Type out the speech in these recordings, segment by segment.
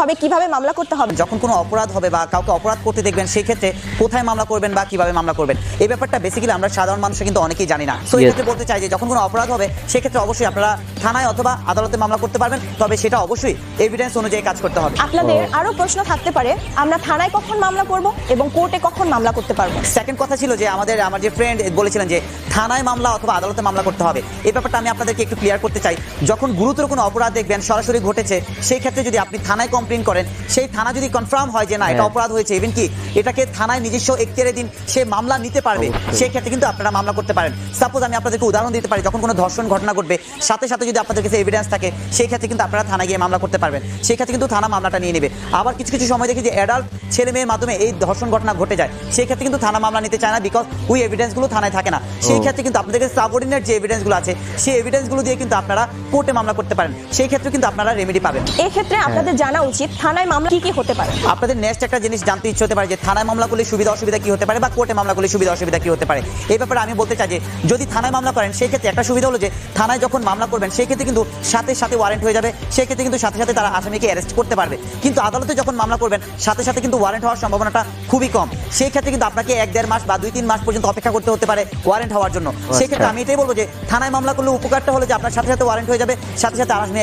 হবে কীভাবে মামলা করতে হবে? যখন কোনো অপরাধ হবে বা কাউকে অপরাধ করতে দেখবেন সেই ক্ষেত্রে কোথায় মামলা করবেন বা কীভাবে মামলা করবেন? এই ব্যাপারটা বেসিক্যালি আমরা সাধারণ মানুষ কিন্তু অনেকেই জানি না। তো এই ক্ষেত্রে বলতে চাই যে যখন কোনো অপরাধ হবে সেক্ষেত্রে অবশ্যই আপনারা থানায় অথবা আদালতে মামলা করতে পারবেন তবে সেটা অবশ্যই এভিডেন্স অনুযায়ী কাজ করতে হবে। আপনাদের আরও প্রশ্ন থাকতে পারে আমরা থানায় কখন মামলা করব এবং কোর্টে কখন মামলা করতে পারব? সেকেন্ড কথা ছিল যে আমাদের আমার যে ফ্রেন্ড বলেছিলেন যে থানায় মামলা অথবা আদালতে মামলা করতে হবে। এই ব্যাপারটা আমি আপনাদেরকে একটু ক্লিয়ার করতে চাই। যখন গুরুতর কোনো অপরাধ দেখবেন সরাসরি ঘটেছে সেই ক্ষেত্রে যদি আপনি থানায় কমপ্লেন করেন সেই থানা যদি কনফার্ম হয় যে না এটা হ্যাঁ। অপরাধ হয়েছে ইভেন কি এটাকে থানায় নিজস্ব এখতিয়ারে দিন সে মামলা নিতে পারবে সেই ক্ষেত্রে কিন্তু আপনারা মামলা করতে পারেন। সাপোজ আমি আপনাদেরকে উদাহরণ দিতে পারি যখন কোনো ধর্ষণ ঘটনা ঘটবে সাথে সাথে যদি আপনাদের কাছে এভিডেন্স থাকে সেই ক্ষেত্রে কিন্তু আপনারা থানায় গিয়ে মামলা করতে পারবেন। সেই ক্ষেত্রে কিন্তু থানা মামলাটা নিয়ে নেবে। আবার কিছু কিছু সময় দেখি যে অ্যাডাল্ট ছেলে মেয়ের মাধ্যমে এই ধর্ষণ ঘটনা ঘটে যায় সেই ক্ষেত্রে কিন্তু থানা মামলা নিতে চায় না বিকজ ওই এভিডেন্সগুলো থানায় থাকে না। সেই ক্ষেত্রে কিন্তু আপনাদের সাবঅর্ডিনেট যে এভিডেন্সগুলো আছে সেই এভিডেন্সগুলো দিয়ে কিন্তু আপনারা কোর্টে মামলা করতে পারেন। সেই ক্ষেত্রে কিন্তু আপনারা রেমেডি পাবেন। এই ক্ষেত্রে আপনাদের জানা উচিত থানায় মামলা কি কি হতে পারে? আপনাদের নেক্সট একটা জিনিস জানতে ইচ্ছে হতে পারে যে থানায় মামলা করলে সুবিধা অসুবিধা কি হতে পারে বা কোর্টে মামলা করলে সুবিধা অসুবিধা কি হতে পারে? এই ব্যাপারে আমি বলতে চাই যে যদি থানায় মামলা করেন সেই ক্ষেত্রে একটা সুবিধা হলো যে থানায় যখন মামলা করবেন সেই ক্ষেত্রে কিন্তু সাথে সাথে ওয়ারেন্ট হয়ে যাবে। সেই ক্ষেত্রে কিন্তু সাথে সাথে তারা আসামিকে অ্যারেস্ট করতে পারবে। কিন্তু আদালতে যখন মামলা করবেন সাথে সাথে কিন্তু ওয়ারেন্ট হওয়ার সম্ভাবনাটা খুবই কম। সেই ক্ষেত্রে কিন্তু আপনাকে এক দেড় মাস বা দুই তিন মাস পর্যন্ত অপেক্ষা করতে হতে পারে ওয়ারেন্ট হওয়ার জন্য। সেই ক্ষেত্রে আমি এটাই বলব যে থানায় মামলা করলে উপকারটা হলো যে আপনার সাথে সাথে ওয়ারেন্ট হয়ে যাবে সাথে সাথে আসামি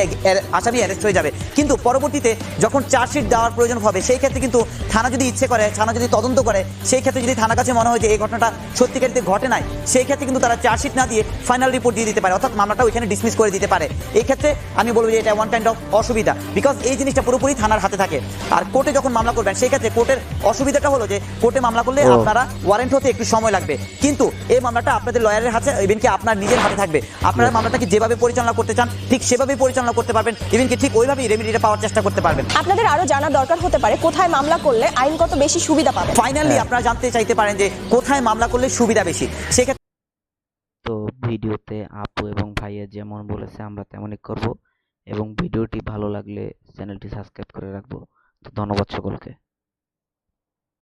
আসামি অ্যারেস্ট হয়ে যাবে। কিন্তু পরবর্তীতে যখন চার্জশিট দেওয়ার প্রয়োজন হবে সেই ক্ষেত্রে কিন্তু থানা যদি ইচ্ছে করে থানা যদি তদন্ত করে সেই ক্ষেত্রে যদি থানার কাছে মনে হয় যে এই ঘটনাটা সত্যিকারিতে ঘটে নাই সেই ক্ষেত্রে কিন্তু তারা চার্জশিট না দিয়ে ফাইনাল রিপোর্ট দিয়ে দিতে পারে। অর্থাৎ মামলাটা ওইখানে ডিসমিস করে দিতে পারে। এই ক্ষেত্রে আমি বলব যে এটা ওয়ান কাইন্ড অফ অসুবিধা। বিকজ এই জিনিসটা পুরোপুরি থানার হাতে থাকে। আর কোর্টে যখন মামলা করবেন সেই ক্ষেত্রে কোর্টের অসুবিধাটা হলো যে কোর্টে মামলা করলে। আপনারা ওয়ারেন্ট হতে একটু সময় লাগবে। কিন্তু এই মামলাটা আপনাদের লয়ারের হাতে ইভেন কি আপনার নিজের হাতে থাকবে। আপনারা মামলাটাকে যেভাবে পরিচালনা করতে চান ঠিক সেভাবেই পরিচালনা করতে পারবেন। ইভেন কি ঠিক ওইভাবেই রেমিডিটা পাওয়ার চেষ্টা করতে পারবেন। আপনাদের আরও জানা দরকার হতে পারে কোথায় মামলা করলে আইনগত বেশি সুবিধা পাবে ফাইনালি আপনারা জানতে চাইতে পারেন যে কোথায় মামলা করলে সুবিধা বেশি। সেক্ষেত্রে তো ভিডিওতে আপু এবং ভাইয়া যেমন বলেছে আমরা তেমনই করব এবং ভিডিওটি ভালো লাগলে চ্যানেলটি সাবস্ক্রাইব করে রাখব। তো ধন্যবাদ সকলকে।